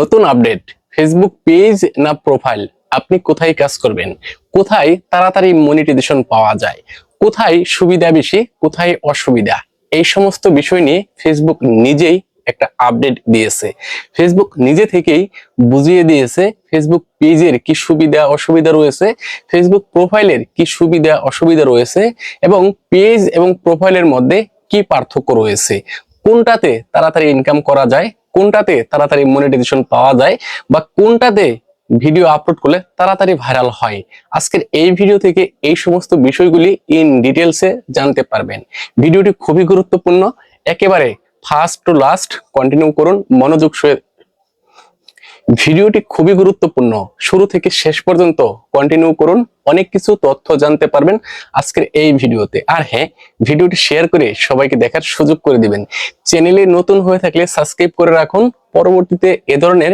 নতুন update Facebook page না profile আপনি কোথায় কাজ করবেন? কোথায় তাড়াতাড়ি মনিটাইজেশন পাওয়া যায়? কোথায় সুবিধা বেশি, কোথায় অসুবিধা? এই সমস্ত বিষয় নিয়ে ফেসবুক নিজেই একটা আপডেট দিয়েছে। ফেসবুক নিজে থেকেই বুঝিয়ে দিয়েছে ফেসবুক পেজের কি সুবিধা, অসুবিধা রয়েছে ফেসবুক প্রোফাইলের কি সুবিধা, অসুবিধা রয়েছে, এবং পেজ এবং প্রোফাইলের মধ্যে কি পার্থক্য রয়েছে? কোনটাতে তাড়াতাড়ি ইনকাম করা যায়? কোনটাতে তাড়াতাড়ি মনিটাইজেশন পাওয়া যায় বা কোনটাতে ভিডিও আপলোড করলে তাড়াতাড়ি ভাইরাল হয়? আজকের এই ভিডিও থেকে এই সমস্ত বিষয়গুলি ইন ডিটেলসে জানতে পারবেন। ভিডিওটি খুবই গুরুত্বপূর্ণ। একেবারে ফার্স্ট টু লাস্ট কন্টিনিউ করুন, মনোযোগ ভিডিওটি খুবই গুরুত্বপূর্ণ। শুরু থেকে শেষ পর্যন্ত কন্টিনিউ করুন। অনেক কিছু তথ্য জানতে পারবেন আজকের এই ভিডিওতে। আর হ্যাঁ ভিডিওটি শেয়ার করে সবাইকে দেখার সুযোগ করে দিবেন। চ্যানেলে নতুন হয়ে থাকলে সাবস্ক্রাইব করে রাখুন। পরবর্তীতে এ ধরনের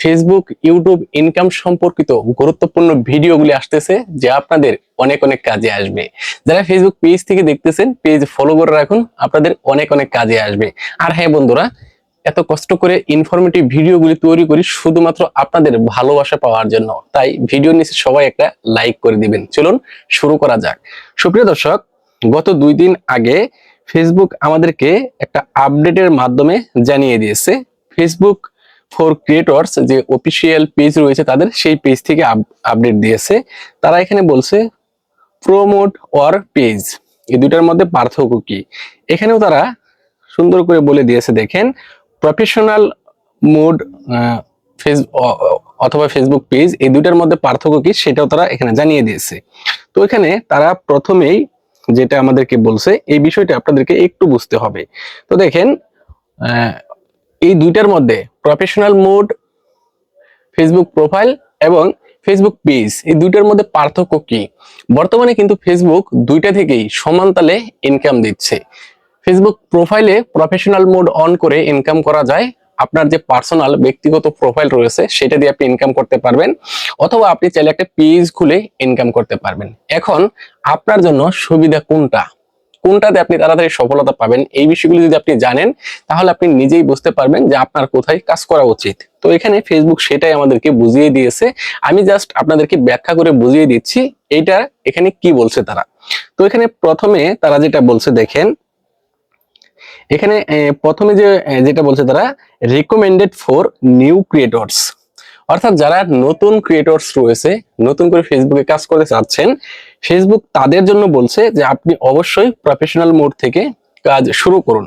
ফেসবুক ইউটিউব ইনকাম সম্পর্কিত গুরুত্বপূর্ণ ভিডিওগুলি আসতেছে, যা আপনাদের অনেক অনেক কাজে আসবে। যারা ফেসবুক পেজ থেকে দেখতেছেন পেজ ফলো করে রাখুন, আপনাদের অনেক অনেক কাজে আসবে। আর হ্যাঁ বন্ধুরা এত কষ্ট করে ইনফরমেটিভ ভিডিওগুলি তৈরি করি শুধুমাত্র আপনাদের ভালোবাসা পাওয়ার জন্য। তাই ভিডিও নিচে সবাই একটা লাইক করে দিবেন। চলুন শুরু করা যাক। সুপ্রিয় দর্শক, গত দুই দিন আগে ফেসবুক আমাদেরকে একটা আপডেটের মাধ্যমে জানিয়ে দিয়েছে। ফেসবুক ফর ক্রিয়েটর্স যে অফিসিয়াল পেজ রয়েছে তাদের, সেই পেজ থেকে আপডেট দিয়েছে। তারা এখানে বলছে প্রোমোট অর পেজ এই দুটার মধ্যে পার্থক্য কি? এখানেও তারা সুন্দর করে বলে দিয়েছে, দেখেন প্রফেশনাল মোড ফেস অথবা ফেসবুক পেজ এই দুইটার মধ্যে পার্থক্য কি সেটাও তারা এখানে জানিয়ে দিয়েছে। তো এখানে তারা প্রথমেই যেটা আমাদেরকে বলছে, এই বিষয়টা আপনাদেরকে একটু বুঝতে হবে। তো দেখেন এই দুইটার মধ্যে প্রফেশনাল মোড ফেসবুক প্রোফাইল এবং ফেসবুক পেজ এই দুইটার মধ্যে পার্থক্য কি? বর্তমানে কিন্তু ফেসবুক দুইটা থেকেই সমান তালে ইনকাম দিচ্ছে। ফেসবুক প্রোফাইলে প্রফেশনাল মোড অন করে ইনকাম করা যায়। আপনার যে পার্সোনাল ব্যক্তিগত প্রোফাইল রয়েছে, সেটা দিয়ে আপনি ইনকাম করতে পারবেন, অথবা আপনি চাইলে একটা পেজ খুলে ইনকাম করতে পারবেন। এখন, আপনার জন্য সুবিধা কোনটা? কোনটাতে আপনি তাড়াতাড়ি সফলতা পাবেন? এই বিষয়গুলি যদি আপনি জানেন, তাহলে আপনি নিজেই বুঝতে পারবেন যে আপনার কোথায় কাজ করা উচিত। তো এখানে ফেসবুক সেটাই আমাদেরকে বুঝিয়ে দিয়েছে। আমি জাস্ট আপনাদেরকে ব্যাখ্যা করে বুঝিয়ে দিচ্ছি এটা এখানে কি বলছে তারা। তো এখানে প্রথমে তারা যেটা বলছে, দেখেন এখানে প্রথমে যে যেটা বলছে তারা রিকমেন্ডেড ফর নিউ ক্রিয়েটরস অর্থাৎ যারা নতুন ক্রিয়েটরস রয়েছে, নতুন করে ফেসবুকে কাজ করতে চাচ্ছেন ফেসবুক তাদের জন্য বলছে যে আপনি অবশ্যই প্রফেশনাল মোড থেকে কাজ শুরু করুন।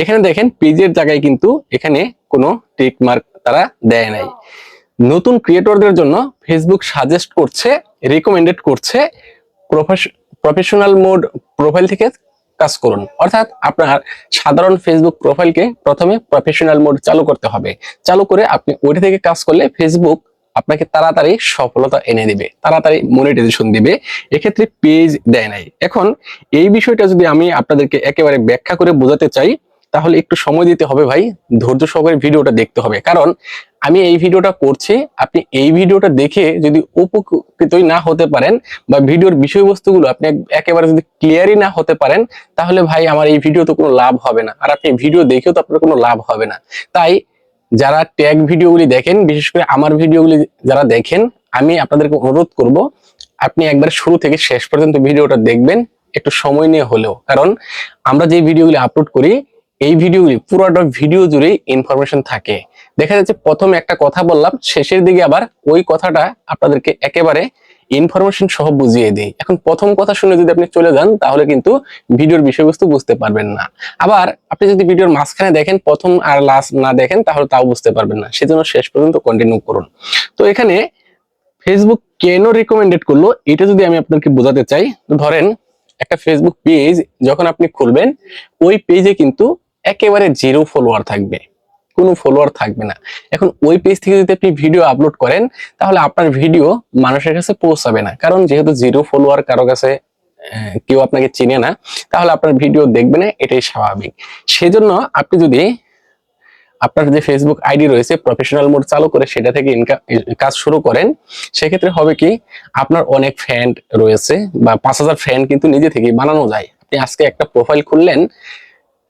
এখানে দেখেন পেজের জায়গায় কিন্তু এখানে কোনো টিক মার্ক তারা দেয় নাই। নতুন ক্রিয়েটরদের জন্য ফেসবুক সাজেস্ট করছে রেকমেন্ডেড করছে প্রফেশনাল মোড প্রোফাইল থেকে কাজ করুন। অর্থাৎ আপনার সাধারণ ফেসবুক প্রোফাইলকে প্রথমে প্রফেশনাল মোড চালু করতে হবে। চালু করে আপনি ওইটা থেকে কাজ করলে ফেসবুক আপনাকে তাড়াতাড়ি সফলতা এনে দিবে, তাড়াতাড়ি মনিটাইজেশন দিবে। এক্ষেত্রে পেজ দেয় নাই। এখন এই বিষয়টা যদি আমি আপনাদেরকে একেবারে ব্যাখ্যা করে বোঝাতে চাই, তাহলে একটু সময় দিতে হবে ভাই। ধৈর্য সহকারে ভিডিওটা দেখতে হবে। কারণ আমি এই ভিডিওটা করছি, আপনি এই ভিডিওটা দেখে যদি উপকৃতই না হতে পারেন বা ভিডিওর বিষয়বস্তুগুলো আপনি একেবারে যদি ক্লিয়ারই না হতে পারেন, তাহলে ভাই আমার এই ভিডিও তো কোনো লাভ হবে না। আর আপনি ভিডিও দেখেও তো আপনার কোনো লাভ হবে না। তাই যারা ট্যাগ ভিডিওগুলি দেখেন, বিশেষ করে আমার ভিডিওগুলি যারা দেখেন, আমি আপনাদেরকে অনুরোধ করব, আপনি একবার শুরু থেকে শেষ পর্যন্ত ভিডিওটা দেখবেন, একটু সময় নিয়ে হলেও। কারণ আমরা যে ভিডিওগুলি আপলোড করি এই ভিডিওগুলি, পুরোটা ভিডিও জুড়ে ইনফরমেশন থাকে। দেখা যাচ্ছে প্রথমে একটা কথা বললাম, শেষের দিকে আবার ওই কথাটা আপনাদেরকে একেবারে ইনফরমেশন সহ বুঝিয়ে দিই। এখন প্রথম কথা শুনে যদি আপনি চলে যান, তাহলে কিন্তু ভিডিওর বিষয়বস্তু বুঝতে পারবেন না। আবার আপনি যদি ভিডিওর মাঝখানে দেখেন, প্রথম আর লাস্ট না দেখেন, তাহলে তাও বুঝতে পারবেন না। সেজন্য শেষ পর্যন্ত কন্টিনিউ করুন। তো এখানে ফেসবুক কেন রিকমেন্ডেড করল, এটা যদি আমি আপনাদেরকে বোঝাতে চাই, তো ধরেন একটা ফেসবুক পেজ যখন আপনি খুলবেন, ওই পেজে কিন্তু একেবারে জিরো ফলোয়ার থাকবে। কোনো ফলোয়ার থাকবে না। এখন ওই পেজ থেকে যদি আপনি ভিডিও আপলোড করেন, তাহলে আপনার ভিডিও মানুষের কাছে পৌঁছাবে না। কারণ যেহেতু জিরো ফলোয়ার কারও কাছে কেউ আপনাকে চিনে না, তাহলে আপনার ভিডিও দেখবে না, এটাই স্বাভাবিক। সেজন্য আপনি যদি আপনার যে ফেসবুক আইডি রয়েছে প্রফেশনাল মোড চালু করে সেটা থেকে ইনকাম কাজ শুরু করেন, সেক্ষেত্রে হবে কি, আপনার অনেক ফ্রেন্ড রয়েছে, বা পাঁচ হাজার ফ্রেন্ড কিন্তু নিজে থেকে বানানো যায়। আপনি আজকে একটা প্রোফাইল খুললেন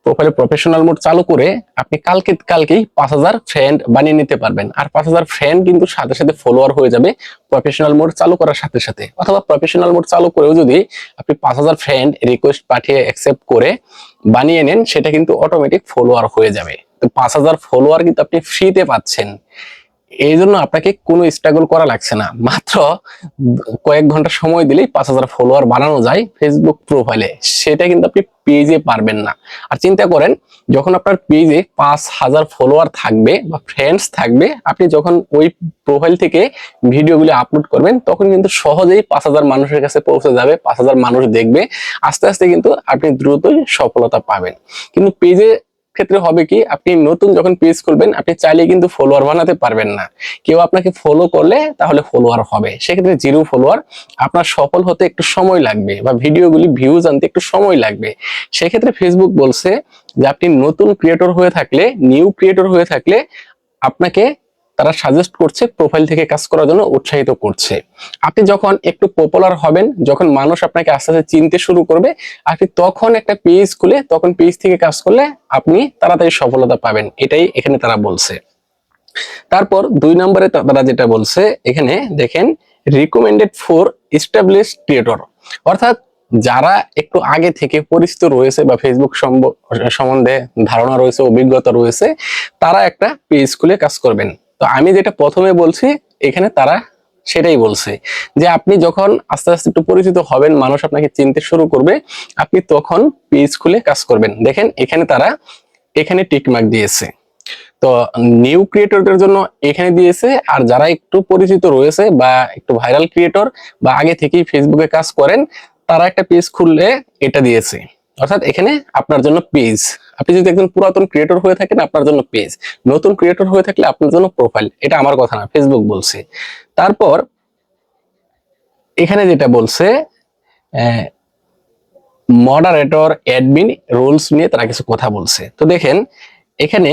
প্রোফাইলে প্রফেশনাল মোড চালু করে আপনি কালকে, কালকেই পাঁচ হাজার ফ্রেন্ড বানিয়ে নিতে পারবেন। আর পাঁচ হাজার ফ্রেন্ড কিন্তু সাথে সাথে ফলোয়ার হয়ে যাবে প্রফেশনাল মোড চালু করার সাথে সাথে। অথবা প্রফেশনাল মোড চালু করেও যদি আপনি পাঁচ হাজার ফ্রেন্ড রিকোয়েস্ট পাঠিয়ে অ্যাকসেপ্ট করে বানিয়ে নেন, সেটা কিন্তু অটোমেটিক ফলোয়ার হয়ে যাবে। তো পাঁচ হাজার ফলোয়ার কিন্তু আপনি ফ্রিতে পাচ্ছেন। এই জন্য আপনাকে কোনো স্ট্রাগল করা লাগছে না। মাত্র কয়েক ঘণ্টা সময় দিলেই পাঁচ হাজার ফলোয়ার বানানো যায় ফেসবুক প্রোফাইলে সেটা কিন্তু আপনি পেজে পারবেন না। আর চিন্তা করেন, যখন আপনার পেজে পাঁচ হাজার ফলোয়ার থাকবে বা ফ্রেন্ডস থাকবে, আপনি যখন ওই প্রোফাইল থেকে ভিডিওগুলো আপলোড করবেন, তখন কিন্তু সহজেই পাঁচ হাজার মানুষের কাছে পৌঁছে যাবে, পাঁচ হাজার মানুষ দেখবে। আস্তে আস্তে কিন্তু আপনি দ্রুতই সফলতা পাবেন। কিন্তু পেজে ক্ষেত্রে হবে কি, আপনি নতুন যখন পেজ খুলবেন, আপনি চাইলে কিন্তু ফলোয়ার বানাতে পারবেন না। কেউ আপনাকে ফলো করলে তাহলে ফলোয়ার হবে। সেক্ষেত্রে জিরো ফলোয়ার আপনার সফল হতে একটু সময় লাগবে বা ভিডিওগুলি ভিউজ আনতে একটু সময় লাগবে। সেক্ষেত্রে ফেসবুক বলছে যে, আপনি নতুন ক্রিয়েটর হয়ে থাকলে নিউ ক্রিয়েটর হয়ে থাকলে আপনাকে তারা সাজেস্ট করছে প্রোফাইল থেকে কাজ করার জন্য উৎসাহিত করছে। আপনি যখন একটু পপুলার হবেন, যখন মানুষ আপনাকে আস্তে আস্তে চিনতে শুরু করবে, আপনি তখন একটা পেজ খুলে, তখন পেজ থেকে কাজ করলে আপনি তাড়াতাড়ি সফলতা পাবেন। এটাই এখানে তারা বলছে। তারপর দুই নম্বরে তারা যেটা বলছে, এখানে দেখেন রিকমেন্ডেড ফর এস্টাবলিশ ক্রিয়েটর অর্থাৎ যারা একটু আগে থেকে পরিচিত রয়েছে বা ফেসবুক সম্ব- সম্বন্ধে ধারণা রয়েছে, অভিজ্ঞতা রয়েছে, তারা একটা পেজ খুলে কাজ করবেন। তো আমি যেটা প্রথমে বলছি, এখানে তারা সেটাই বলছে যে আপনি যখন আস্তে আস্তে একটু পরিচিত হবেন, মানুষ আপনাকে চিনতে শুরু করবে, আপনি তখন পেজ খুলে কাজ করবেন। দেখেন, এখানে তারা এখানে টিকমার্ক দিয়েছে। তো নিউ ক্রিয়েটরদের জন্য এখানে দিয়েছে, আর যারা একটু পরিচিত রয়েছে বা একটু ভাইরাল ক্রিয়েটর বা আগে থেকেই ফেসবুকে কাজ করেন, তারা একটা পেজ খুললে এটা দিয়েছে। অর্থাৎ এখানে আপনার জন্য পেজ আপনি যদি একজন পুরাতন ক্রিয়েটর হয়ে থাকেন, আপনার জন্য পেজ নতুন ক্রিয়েটর হয়ে থাকলে আপনার জন্য প্রোফাইল এটা আমার কথা না ফেসবুক বলছে। তারপর, এখানে যেটা বলছে মডারেটর অ্যাডমিন রুলস নিয়ে তারা কিছু কথা বলছে। তো দেখেন, এখানে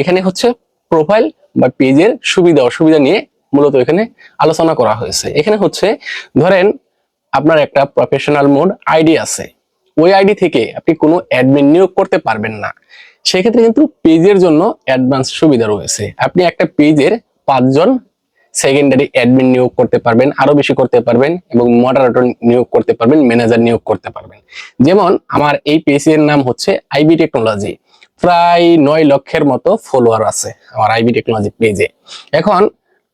এখানে হচ্ছে প্রোফাইল বা পেজের সুবিধা, অসুবিধা নিয়ে মূলত এখানে আলোচনা করা হয়েছে। এখানে হচ্ছে, ধরেন, আপনার একটা প্রফেশনাল মোড আইডি আছে। ওই আইডি থেকে আপনি কোনো অ্যাডমিন নিয়োগ করতে পারবেন না। সেক্ষেত্রে কিন্তু পেজের জন্য অ্যাডভান্স সুবিধা রয়েছে। আপনি একটা পেজের পাঁচজন সেকেন্ডারি অ্যাডমিন নিয়োগ করতে পারবেন, আরও বেশি করতে পারবেন এবং মডারেটর নিয়োগ করতে পারবেন ম্যানেজার নিয়োগ করতে পারবেন। যেমন আমার এই পেজের নাম হচ্ছে আইবি টেকনোলজি প্রায় নয় লক্ষের মতো ফলোয়ার আছে আমার আইবি টেকনোলজি পেজে এখন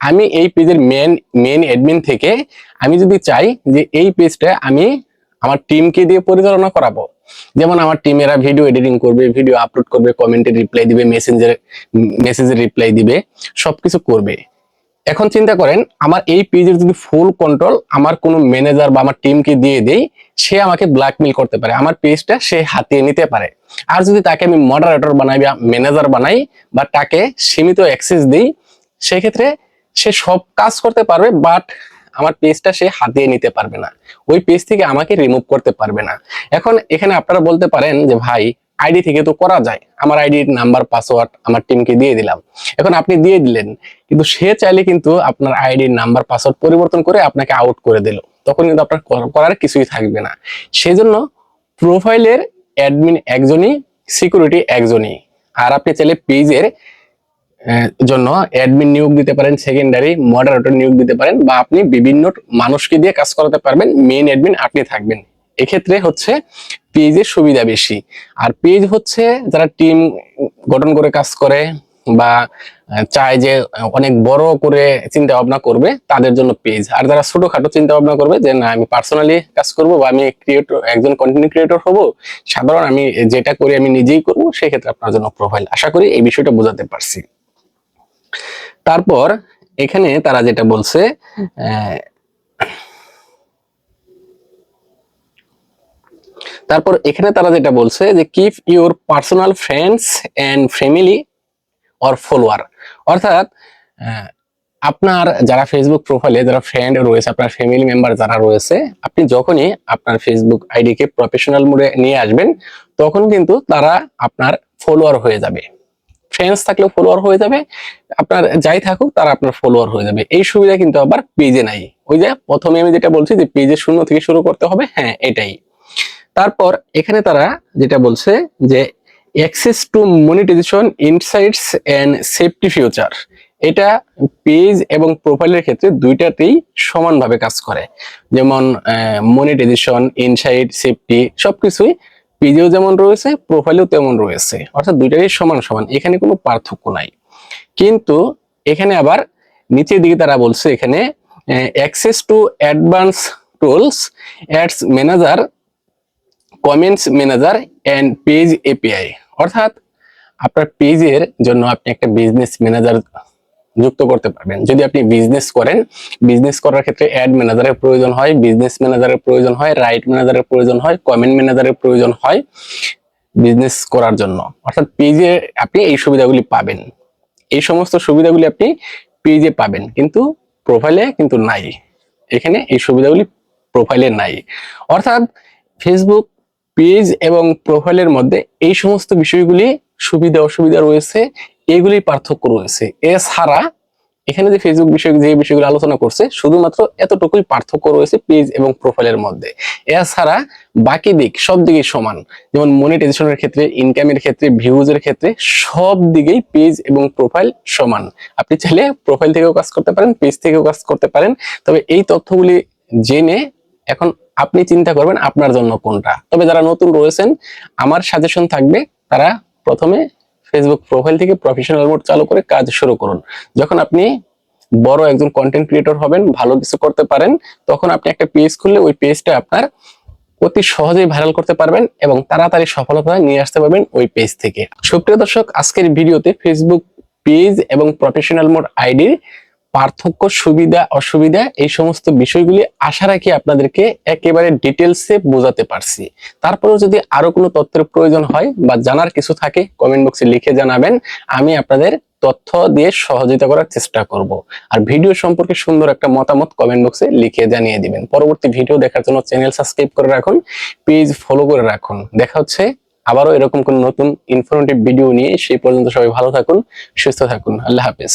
আমি এই পেজের মেন মেন অ্যাডমিন থেকে আমি যদি চাই যে এই পেজটা আমি আমার টিমকে দিয়ে পরিচালনা করাবো। যেমন আমার টিমেরা ভিডিও এডিটিং করবে ভিডিও আপলোড করবে কমেন্টে রিপ্লাই দিবে মেসেঞ্জারে মেসেজে রিপ্লাই দিবে, সবকিছু করবে। এখন চিন্তা করেন, আমার এই পেজের যদি ফুল কন্ট্রোল আমার কোনো ম্যানেজার বা আমার টিমকে দিয়ে দেই, সে আমাকে ব্ল্যাকমেল করতে পারে। আমার পেজটা সে হাতিয়ে নিতে পারে। আর যদি তাকে আমি মডারেটর বানাই বা ম্যানেজার বানাই বা তাকে সীমিত অ্যাক্সেস দিই, সেক্ষেত্রে সে সব কাজ করতে পারবে বাট আমার পেজটা সে হাতিয়ে নিতে পারবে না। ওই পেজ থেকে আমাকে রিমুভ করতে পারবে না। এখন এখানে আপনারা বলতে পারেন যে, ভাই আইডি থেকে তো করা যায়। আমার আইডির নাম্বার পাসওয়ার্ড আমার টিমকে দিয়ে দিলাম। এখন আপনি দিয়ে দিলেন, কিন্তু সে চাইলে কিন্তু আপনার আইডির নাম্বার পাসওয়ার্ড পরিবর্তন করে আপনাকে আউট করে দিল। তখন কিন্তু আপনার করার কিছুই থাকবে না। সেজন্য প্রোফাইলের অ্যাডমিন একজনই সিকিউরিটি একজনই। আর আপনি চাইলে পেজের জন্য অ্যাডমিন নিয়োগ দিতে পারেন সেকেন্ডারি মডারেটর নিয়োগ দিতে পারেন বা আপনি বিভিন্ন মানুষকে দিয়ে কাজ করাতে পারবেন মেইন অ্যাডমিন আপনি থাকবেন। এক্ষেত্রে হচ্ছে পেজের সুবিধা বেশি। আর পেজ হচ্ছে যারা টিম গঠন করে কাজ করে বা চায় যে অনেক বড় করে চিন্তা ভাবনা করবে, তাদের জন্য পেজ আর যারা ছোটখাটো চিন্তা ভাবনা করবে যে, না, আমি পার্সোনালি কাজ করব বা আমি ক্রিয়েটর একজন কন্টেন্ট ক্রিয়েটর হব, সাধারণ আমি যেটা করি আমি নিজেই করব, সেক্ষেত্রে আপনার জন্য প্রোফাইল আশা করি এই বিষয়টা বোঝাতে পারছি। তারপর এখানে তারা যেটা বলছে তারপর এখানে তারা যেটা বলছে যে keep your personal friends and family or follower অর্থাৎ আহ, আপনার যারা ফেসবুক প্রোফাইলে যারা ফ্রেন্ড রয়েছে আপনার ফ্যামিলি মেম্বার যারা রয়েছে আপনি যখনই আপনার ফেসবুক আইডিকে প্রফেশনাল মোডে নিয়ে আসবেন তখন কিন্তু তারা আপনার ফলোয়ার হয়ে যাবে। ফ্রেন্ডস থাকলেও ফলোয়ার হয়ে যাবে, আপনার যাই থাকুক তারা আপনার ফলোয়ার হয়ে যাবে। এই সুবিধা কিন্তু আবার পেজে নাই। ওই যে প্রথমে আমি যেটা বলছি যে পেজে শূন্য থেকে শুরু করতে হবে হ্যাঁ এটাই। তারপর এখানে তারা যেটা বলছে যে access to monetization insights and safety future এটা পেজ এবং প্রোফাইলের ক্ষেত্রে দুইটাতেই সমানভাবে কাজ করে। যেমন মনিটাইজেশন ইনসাইট সেফটি সবকিছুই পেজেও যেমন রয়েছে প্রোফাইলেও তেমন রয়েছে। অর্থাৎ দুইটাই সমান সমান, এখানে কোনো পার্থক্য নাই। কিন্তু এখানে আবার নিচের দিকে তারা বলছে, এখানে access to advance tools ads manager comments manager and page API অর্থাৎ আপনার পেজের জন্য আপনি একটা বিজনেস ম্যানেজার যুক্ত করতে পারবেন। যদি আপনি বিজনেস করেন বিজনেস করার ক্ষেত্রে অ্যাড ম্যানেজারের প্রয়োজন হয় বিজনেস ম্যানেজারের প্রয়োজন হয় রাইট ম্যানেজারের প্রয়োজন হয় কমেন্ট ম্যানেজারের প্রয়োজন হয় বিজনেস করার জন্য। অর্থাৎ পেজে আপনি এই সুবিধাগুলি পাবেন। এই সমস্ত সুবিধাগুলি আপনি পেজে পাবেন, কিন্তু প্রোফাইলে কিন্তু নাই। এখানে এই সুবিধাগুলি প্রোফাইলে নাই। অর্থাৎ ফেসবুক পেজ এবং প্রোফাইলের মধ্যে এই সমস্ত বিষয়গুলি সুবিধা অসুবিধা রয়েছে এগুলি পার্থক্য রয়েছে। এছাড়া এখানে যে ফেসবুক বিষয়ে যে বিষয়গুলো আলোচনা করছে, শুধুমাত্র এতটুকুই পার্থক্য রয়েছে পেজ এবং প্রোফাইলের মধ্যে। এছাড়া বাকি দিক সব দিকেই সমান। যেমন মনিটাইজেশনের ক্ষেত্রে ইনকামের ক্ষেত্রে ভিউজের ক্ষেত্রে সব দিকেই পেজ এবং প্রোফাইল সমান। আপনি চাইলে প্রোফাইল থেকেও কাজ করতে পারেন পেজ থেকেও কাজ করতে পারেন। তবে এই তথ্যগুলি জেনে এখন আপনি চিন্তা করবেন আপনার জন্য কোনটা। তবে যারা নতুন রয়েছেন, আমার সাজেশন থাকবে, তারা প্রথমে ফেসবুক প্রোফাইল থেকে প্রফেশনাল মোড চালু করে কাজ শুরু করুন। যখন আপনি বড় একজন কন্টেন্ট ক্রিয়েটর হবেন, ভালো কিছু করতে পারেন, তখন আপনি একটা পেজ খুললে ওই পেজটা আপনার অতি সহজেই ভাইরাল করতে পারবেন এবং তাড়াতাড়ি সফলতা নিয়ে আসতে পারবেন ওই পেজ থেকে। সুপ্রিয় দর্শক, আজকের ভিডিওতে ফেসবুক পেজ এবং প্রফেশনাল মোড আইডির পার্থক্য, সুবিধা, অসুবিধা এই সমস্ত বিষয়গুলি আশা রাখি আপনাদেরকে একেবারে ডিটেলসে বোঝাতে পারছি। তারপরেও যদি আরও কোনো তথ্যের প্রয়োজন হয় বা জানার কিছু থাকে কমেন্ট বক্সে লিখে জানাবেন। আমি আপনাদের তথ্য দিয়ে সহযোগিতা করার চেষ্টা করব। আর ভিডিও সম্পর্কে সুন্দর একটা মতামত কমেন্ট বক্সে লিখে জানিয়ে দিবেন। পরবর্তী ভিডিও দেখার জন্য চ্যানেল সাবস্ক্রাইব করে রাখুন পেজ ফলো করে রাখুন। দেখা হচ্ছে আবারও এরকম কোন নতুন ইনফরমেটিভ ভিডিও নিয়ে। সেই পর্যন্ত সবাই ভালো থাকুন, সুস্থ থাকুন। আল্লাহ হাফেজ।